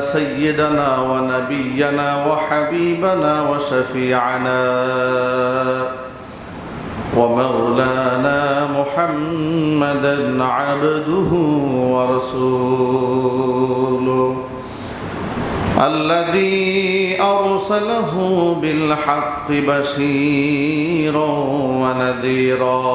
سيدنا ونبينا وحبيبنا وشفيعنا ومولانا محمدا عبده ورسوله الذي أرسله بالحق بشيرا ونذيرا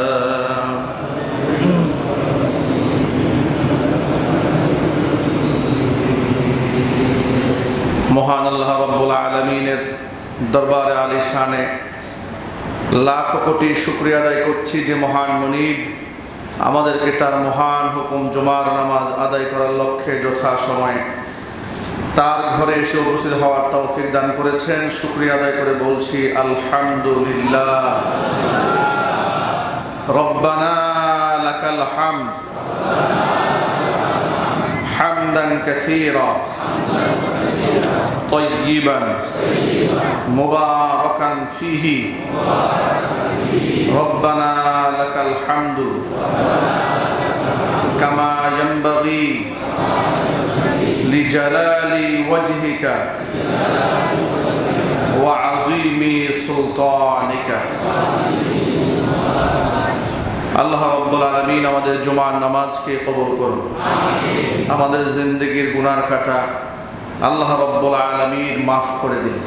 মহান আল্লাহ রব্বুল আলমিনের দরবারে আলী শানে লাখ কোটি শুক্রিয়া আদায় করছি যে মহান মনিব আমাদেরকে তার মহান হুকুম জুমার নামাজ আদায় করার লক্ষ্যে যথা সময়ে তার ঘরে এসে উপস্থিত হওয়ার তৌফিক দান করেছেন। শুক্রিয়া আদায় করে বলছি, আলহামদুলিল্লাহ। রব্বানা লাকাল হামদ। হামদান কাসীরা। طيبا مباركا فيه ربنا لك الحمد كما ينبغي لجلال وجهك وعظيم سلطانك আল্লাহ রব্বুল আলমিন আমাদের জুমার নামাজকে কবল করুন আমাদের জিন্দগির গুনার কাটা আল্লাহ রব্বুল আলমীর মাফ করে দিন।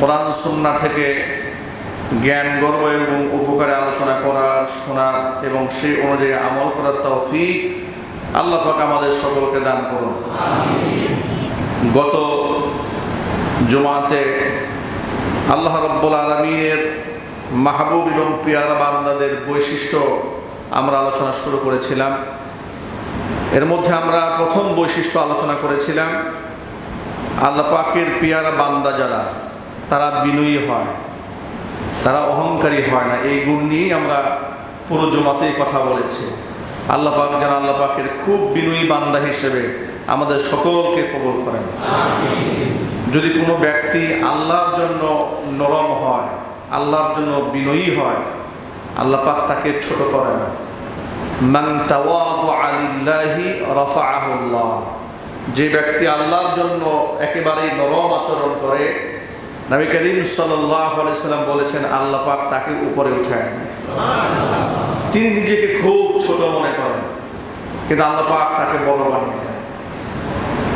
কোরআন সুন্না থেকে জ্ঞান, গর্ব এবং উপকারে আলোচনা করার শোনার এবং সেই অনুযায়ী আমল করার তৌফিক আল্লাহ পাক আমাদের সকলকে দান করুন। গত জুমাতে আল্লাহ রব্বুল আলমিনের মাহবুব এবং পিয়ারা বান্দাদের বৈশিষ্ট্য আমরা আলোচনা শুরু করেছিলাম। এর মধ্যে আমরা প্রথম বৈশিষ্ট্য আলোচনা করেছিলাম, আল্লাহ পাকের পিয়ারা বান্দা যারা, তারা বিনয়ী হয়, তারা অহংকারী হয় না। এই গুণ নিয়েই আমরা পুরো জমাতেই কথা বলেছি। আল্লাহ পাক যেন আল্লাহ পাকের খুব বিনয়ী বান্দা হিসেবে আমাদের সকলকে কবল করেন। যদি কোনো ব্যক্তি আল্লাহর জন্য নরম হয়, আল্লাহর জন্য বিনয়ী হয়, আল্লাহ পাক তাকে ছোট করে না। যে ব্যক্তি আল্লাহর জন্য একেবারেই নরম আচরণ করে, নবী করিম সাল্লাম বলেছেন, আল্লাহ পাক তাকে উপরে উঠায় তিনি নিজেকে খুব ছোট মনে করেন, কিন্তু আল্লাহ পাক তাকে বড় বানিয়ে দেন।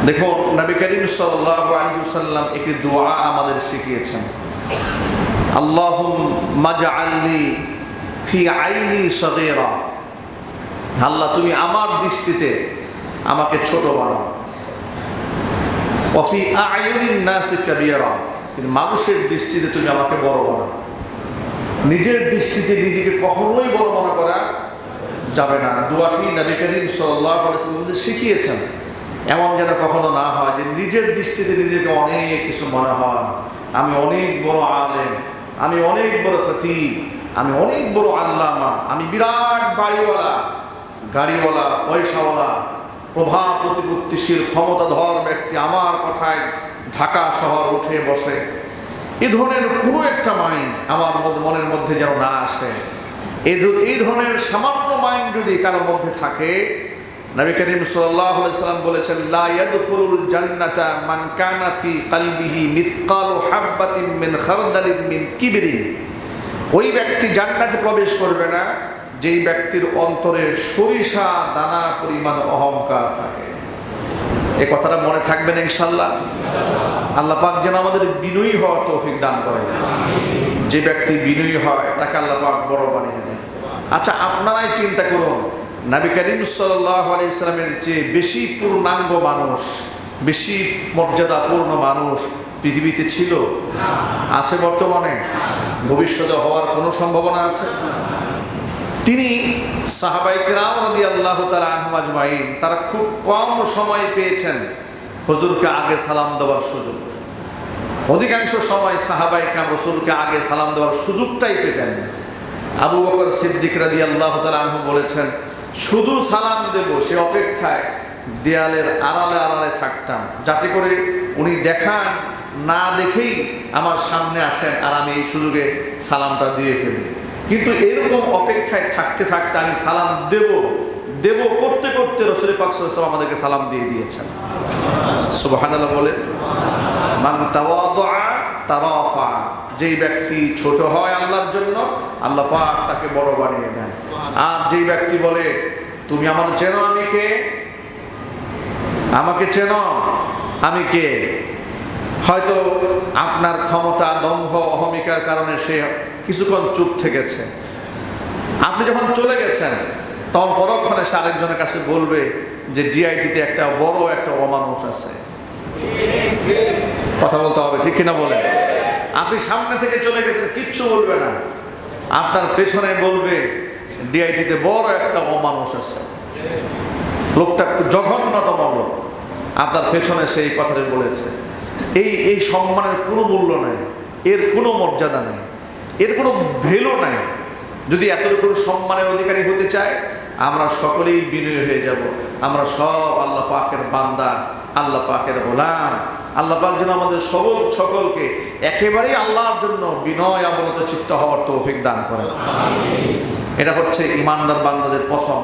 দেখুন, নবী করিম সাল্লাম একটি দোয়া আমাদের শিখিয়েছেন। আল্লাহুম মাজআলনি ফি আইনি সগীরা। আল্লাহ তুমি আমার দৃষ্টিতে আমাকে ছোট বানাও। মানুষের দৃষ্টিতে তুমি আমাকে বড় বানাও। নিজের দৃষ্টিতে নিজেকে কখনোই বড় মনে করা যাবে না। দোয়াটি নবী করিম আলাইহি শিখিয়েছেন। এমন যেন কখনো না হয় যে নিজের দৃষ্টিতে নিজেকে অনেক কিছু মনে হয়। আমি অনেক বড় আলেম, আমি অনেক বড় খতিব, আমি অনেক বড় আল্লামা, আমি বিরাট বাড়িওয়ালা। গাড়িওয়ালা, পয়সাওয়ালা প্রভাব প্রতিপত্তিশীল ক্ষমতাধর ব্যক্তি আমার কথায় ঢাকা শহর উঠে বসে। এ ধরনের কোনো একটা মাইন্ড আমার মনের মধ্যে যেন না আসে। এই ধরনের সামান্য মাইন্ড যদি কারোর মধ্যে থাকে, নবী করিম সাল্লাল্লাহু সাল্লাম বলেছেন, লা ইয়াদখুলুল জান্নাতা মান কানা ফি কলবিহি মিসকালু হাববাতিন মিন খারদালিন মিন কিবরিন। ওই ব্যক্তি জান্নাতে প্রবেশ করবে না যেই ব্যক্তির অন্তরে সরিষা দানা পরিমাণ অহংকার থাকে। এ কথাটা মনে থাকবে না ইনশাল্লাহ? আল্লাহ পাক যেন আমাদের বিনয়ী হওয়ার তৌফিক দান করেন। যে ব্যক্তি বিনয়ী হয়, তাকে আল্লাহ পাক বড় বানিয়ে দেন। আচ্ছা আপনারাই চিন্তা করুন, নবী করিম সাল্লাহ আলি ইসলামের চেয়ে বেশি পূর্ণাঙ্গ মানুষ, বেশি মর্যাদাপূর্ণ মানুষ পৃথিবীতে ছিল? আছে বর্তমানে? ভবিষ্যতে হওয়ার কোনো সম্ভাবনা আছে? তিনি সাহাবাইকরাম রাদি আল্লাহ তালা আহমাজমাইন তারা খুব কম সময় পেয়েছেন হুজুরকে আগে সালাম দেওয়ার সুযোগ। অধিকাংশ সময় সাহাবাইকাম রসুলকে আগে সালাম দেওয়ার সুযোগটাই পেতেন আবু বকর সিদ্দিক রাদি আল্লাহ তালা আহম বলেছেন, শুধু সালাম দেব, সে অপেক্ষায় দেয়ালের আড়ালে আড়ালে থাকতাম। যাতে করে উনি দেখান, না দেখেই আমার সামনে আসেন আর আমি এই সুযোগে সালামটা দিয়ে ফেলি। কিন্তু এরকম অপেক্ষায় থাকতে থাকতে আমি সালাম দেব দেব করতে করতে রসুল পাক সাল্লাল্লাহু আমাদেরকে সালাম দিয়ে দিয়েছেন। সুবহানাল্লাহ বলে মান তারাফা যেই ব্যক্তি ছোট হয় আল্লাহর জন্য, আল্লাহ পাক তাকে বড় বানিয়ে দেন। আর যেই ব্যক্তি বলে, তুমি আমার চেনো আমি কে? আমাকে চেনো আমি কে? হয়তো আপনার ক্ষমতা দম্ভ অহমিকার কারণে সে কিছুক্ষণ চুপ থেকেছে। আপনি যখন চলে গেছেন, তখন পরক্ষণে সে আরেকজনের কাছে বলবে যে ডিআইটিতে একটা বড় একটা অমানুষ আছে। কথা বলতে হবে, ঠিক কিনা বলে আপনি সামনে থেকে চলে গেছেন, কিচ্ছু বলবে না। আপনার পেছনে বলবে ডিআইটিতে বড় একটা অমানুষ আছে। লোকটা জঘন্যতম লোক। আপনার পেছনে সেই কথাটা বলেছে। এই এই সম্মানের কোনো মূল্য নেই। এর কোনো মর্যাদা নেই। এর কোনো ভ্যালু নাই। যদি এতটুকু সম্মানের অধিকারী হতে চায়, আমরা সকলেই বিনয় হয়ে যাব। আমরা সব আল্লাহ পাকের বান্দা, আল্লাহ পাকের গোলাম। আল্লাহ পাক যেন আমাদের সকল সকলকে একেবারেই আল্লাহর জন্য বিনয় অবনত চিত্ত হওয়ার তৌফিক দান করে এটা হচ্ছে ইমানদার বান্দাদের প্রথম।